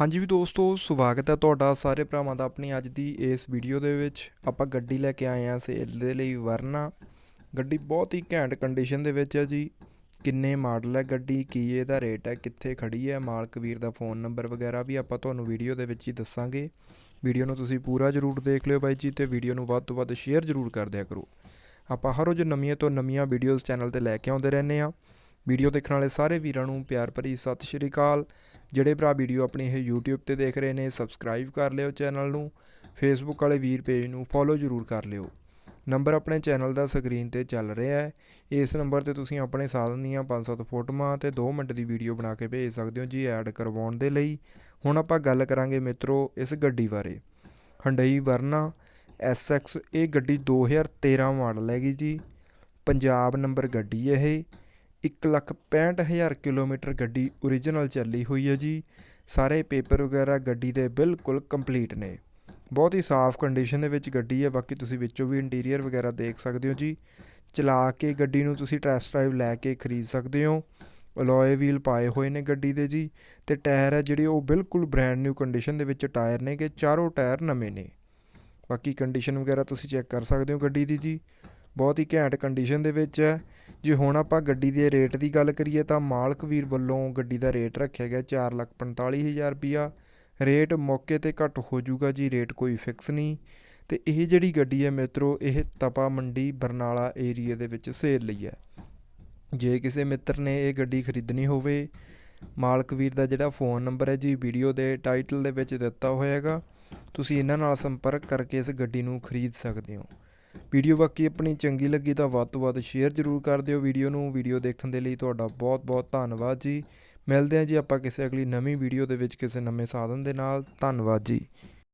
ਹਾਂਜੀ ਵੀ ਦੋਸਤੋ, ਸਵਾਗਤ ਹੈ ਤੁਹਾਡਾ ਸਾਰੇ ਭਰਾਵਾਂ ਦਾ ਆਪਣੀ ਅੱਜ ਦੀ ਇਸ ਵੀਡੀਓ ਦੇ ਵਿੱਚ। ਆਪਾਂ ਗੱਡੀ ਲੈ ਕੇ ਆਏ ਹਾਂ ਸੇਲ ਦੇ ਲਈ ਵਰਨਾ। ਗੱਡੀ ਬਹੁਤ ਹੀ ਘੈਂਟ ਕੰਡੀਸ਼ਨ ਦੇ ਵਿੱਚ ਹੈ ਜੀ। ਕਿੰਨੇ ਮਾਡਲ ਹੈ ਗੱਡੀ, ਕੀ ਇਹਦਾ ਰੇਟ ਹੈ, ਕਿੱਥੇ ਖੜੀ ਹੈ, ਮਾਲਕ ਵੀਰ ਦਾ ਫੋਨ ਨੰਬਰ ਵਗੈਰਾ ਵੀ ਆਪਾਂ ਤੁਹਾਨੂੰ ਵੀਡੀਓ ਦੇ ਵਿੱਚ ਹੀ ਦੱਸਾਂਗੇ। ਵੀਡੀਓ ਨੂੰ ਤੁਸੀਂ ਪੂਰਾ ਜ਼ਰੂਰ ਦੇਖ ਲਿਓ ਬਾਈ ਜੀ ਤੇ ਵੀਡੀਓ ਨੂੰ ਵੱਧ ਤੋਂ ਵੱਧ ਸ਼ੇਅਰ ਜ਼ਰੂਰ ਕਰ ਦਿਆ ਕਰੋ। ਆਪਾਂ ਹਰ ਰੋਜ਼ ਨਵੀਆਂ ਤੋਂ ਨਵੀਆਂ ਵੀਡੀਓਜ਼ ਚੈਨਲ ਤੇ ਲੈ ਕੇ ਆਉਂਦੇ ਰਹਿੰਦੇ ਆ ਵੀਡੀਓ ਦੇਖਣ ਵਾਲੇ ਸਾਰੇ ਵੀਰਾਂ ਨੂੰ ਪਿਆਰ ਭਰੀ ਸਤਿ ਸ਼੍ਰੀ ਅਕਾਲ। ਜਿਹੜੇ ਭਰਾ ਵੀਡੀਓ ਆਪਣੀ ਇਹ YouTube ਤੇ ਦੇਖ ਰਹੇ ਨੇ ਸਬਸਕ੍ਰਾਈਬ ਕਰ ਲਿਓ ਚੈਨਲ ਨੂੰ। Facebook ਵਾਲੇ ਵੀਰ ਪੇਜ ਨੂੰ ਫੋਲੋ ਜ਼ਰੂਰ ਕਰ ਲਿਓ। ਨੰਬਰ ਆਪਣੇ ਚੈਨਲ ਦਾ ਸਕਰੀਨ ਤੇ ਚੱਲ ਰਿਹਾ ਹੈ। ਇਸ ਨੰਬਰ ਤੇ ਤੁਸੀਂ ਆਪਣੇ ਸਾਧਨ ਦੀਆਂ 5-7 ਫੋਟੋਆਂ ਤੇ 2 ਮਿੰਟ ਦੀ ਵੀਡੀਓ ਬਣਾ ਕੇ ਭੇਜ ਸਕਦੇ ਹੋ ਜੀ ਐਡ ਕਰਵਾਉਣ ਦੇ ਲਈ। ਹੁਣ ਆਪਾਂ ਗੱਲ ਕਰਾਂਗੇ ਮਿੱਤਰੋ ਇਸ ਗੱਡੀ ਬਾਰੇ। ਹੰਡਈ ਵਰਨਾ SX ਇਹ ਗੱਡੀ 2013 ਮਾਡਲ ਹੈਗੀ ਜੀ। ਪੰਜਾਬ ਨੰਬਰ ਗੱਡੀ ਇਹ। ਇੱਕ ਲੱਖ ਪੈਂਹਠ ਹਜ਼ਾਰ ਕਿਲੋਮੀਟਰ ਗੱਡੀ ਓਰੀਜਨਲ ਚੱਲੀ ਹੋਈ ਹੈ ਜੀ। ਸਾਰੇ ਪੇਪਰ ਵਗੈਰਾ ਗੱਡੀ ਦੇ ਬਿਲਕੁਲ ਕੰਪਲੀਟ ਨੇ। ਬਹੁਤ ਹੀ ਸਾਫ਼ ਕੰਡੀਸ਼ਨ ਦੇ ਵਿੱਚ ਗੱਡੀ ਹੈ। ਬਾਕੀ ਤੁਸੀਂ ਵਿੱਚੋਂ ਵੀ ਇੰਟੀਰੀਅਰ ਵਗੈਰਾ ਦੇਖ ਸਕਦੇ ਹੋ ਜੀ। ਚਲਾ ਕੇ ਗੱਡੀ ਨੂੰ ਤੁਸੀਂ ਟੈਸਟ ਡਰਾਈਵ ਲੈ ਕੇ ਖਰੀਦ ਸਕਦੇ ਹੋ। ਅਲੋਏ ਵੀਲ ਪਾਏ ਹੋਏ ਨੇ ਗੱਡੀ ਦੇ ਜੀ। ਤੇ ਟਾਇਰ ਹੈ ਜਿਹੜੇ ਉਹ ਬਿਲਕੁਲ ਬ੍ਰੈਂਡ ਨਿਊ ਕੰਡੀਸ਼ਨ ਦੇ ਵਿੱਚ ਟਾਇਰ ਨੇ ਕਿ ਚਾਰੋਂ ਟਾਇਰ ਨਵੇਂ ਨੇ। ਬਾਕੀ ਕੰਡੀਸ਼ਨ ਵਗੈਰਾ ਤੁਸੀਂ ਚੈੱਕ ਕਰ ਸਕਦੇ ਹੋ ਗੱਡੀ ਦੀ ਜੀ। ਬਹੁਤ ਹੀ ਘੈਂਟ ਕੰਡੀਸ਼ਨ ਦੇ ਵਿੱਚ ਹੈ। ਜੇ ਹੁਣ ਆਪਾਂ ਗੱਡੀ ਦੇ ਰੇਟ ਦੀ ਗੱਲ ਕਰੀਏ ਤਾਂ ਮਾਲਕ ਵੀਰ ਵੱਲੋਂ ਗੱਡੀ ਦਾ ਰੇਟ ਰੱਖਿਆ ਗਿਆ 445000 ਰੁਪਿਆ ਰੇਟ ਮੌਕੇ ਤੇ ਘੱਟ ਹੋ ਜਾਊਗਾ ਜੀ ਰੇਟ ਕੋਈ ਫਿਕਸ ਨਹੀਂ। ਤੇ ਇਹ ਜਿਹੜੀ ਗੱਡੀ ਹੈ ਮਿੱਤਰੋ, ਇਹ ਤਪਾ ਮੰਡੀ ਬਰਨਾਲਾ ਏਰੀਆ ਦੇ ਵਿੱਚ ਸੇਲ ਲਈ ਹੈ। ਜੇ ਕਿਸੇ ਮਿੱਤਰ ਨੇ ਇਹ ਗੱਡੀ ਖਰੀਦਣੀ ਹੋਵੇ, ਮਾਲਕ ਵੀਰ ਦਾ ਜਿਹੜਾ ਫੋਨ ਨੰਬਰ ਹੈ ਜੀ ਵੀਡੀਓ ਦੇ ਟਾਈਟਲ ਦੇ ਵਿੱਚ ਦਿੱਤਾ ਹੋਇਆ ਹੋਏਗਾ ਤੁਸੀਂ ਇਹਨਾਂ ਨਾਲ ਸੰਪਰਕ ਕਰਕੇ ਇਸ ਗੱਡੀ ਨੂੰ ਖਰੀਦ ਸਕਦੇ ਹੋ। ਵੀਡੀਓ ਬਾਕੀ ਆਪਣੀ ਚੰਗੀ ਲੱਗੀ ਤਾਂ ਵੱਧ ਤੋਂ ਵੱਧ ਸ਼ੇਅਰ ਜ਼ਰੂਰ ਕਰ ਦਿਓ ਵੀਡੀਓ ਨੂੰ। ਵੀਡੀਓ ਦੇਖਣ ਦੇ ਲਈ ਤੁਹਾਡਾ ਬਹੁਤ ਬਹੁਤ ਧੰਨਵਾਦ ਜੀ। ਮਿਲਦੇ ਹਾਂ ਜੀ ਆਪਾਂ ਕਿਸੇ ਅਗਲੀ ਨਵੀਂ ਵੀਡੀਓ ਦੇ ਵਿੱਚ ਕਿਸੇ ਨਵੇਂ ਸਾਧਨ ਦੇ ਨਾਲ। ਧੰਨਵਾਦ ਜੀ।